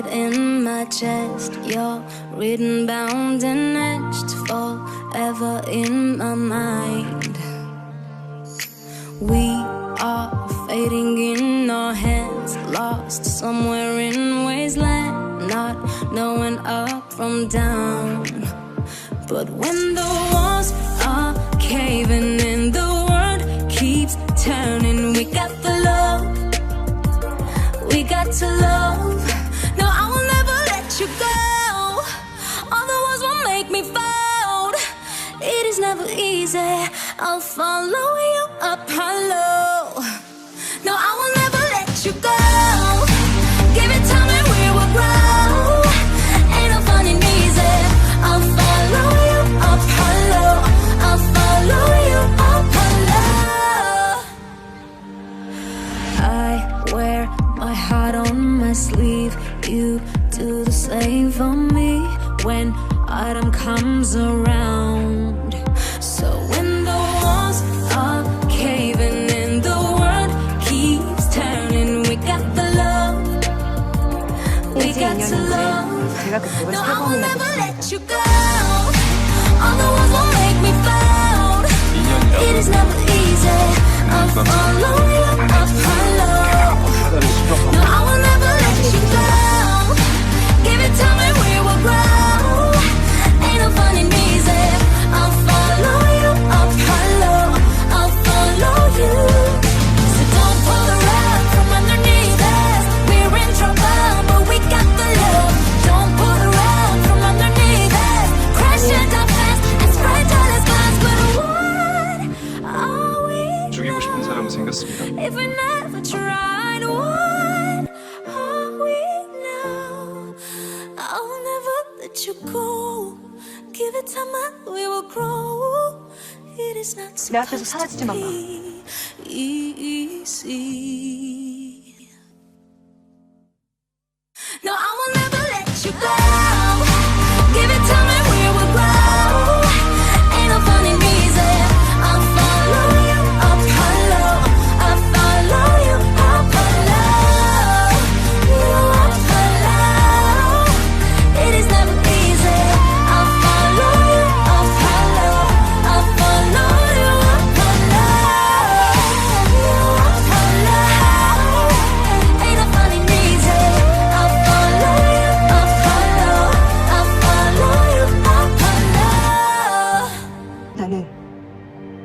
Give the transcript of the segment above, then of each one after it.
bullet in my chest. You're written, bound, and etched forever in my mind. We are fading in our hands, lost somewhere in wasteland, not knowing up from down. But when the walls are caving in, the world keeps turning. We got the love, we got to love. You go. All the walls will make me fold. It is never easy. I'll follow you up hollow. No, I will never let you go. Give it time and we will grow. Ain't no fun and easy. I'll follow you up. I'll follow you up. I wear my heart on my sleeve. You slave me when autumn comes around. So when the walls are caving and the world keeps turning, we got the love. We got the love. No, I will never let you go. All the walls will make me. It is never easy. If we never tried, what are oh, we now? I'll never let you go. Give it time and we will grow. It is not supposed to be easy.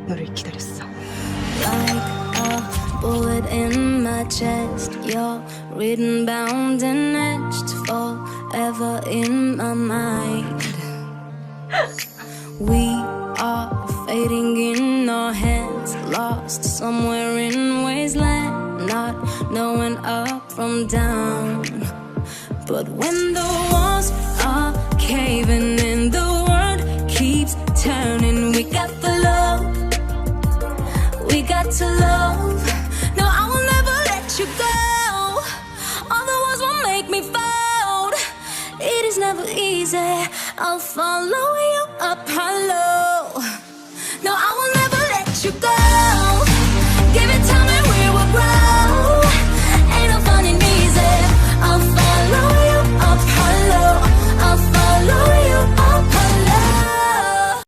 너를 기다렸어. like a bullet in my chest. You're written, bound, and etched forever in my mind. We are fading in our hands, lost somewhere in wasteland, not knowing up from down. But when the walls are caving Got to love. No, I will never let you go. All the walls will make me fold. It is never easy. I'll follow you up hollow.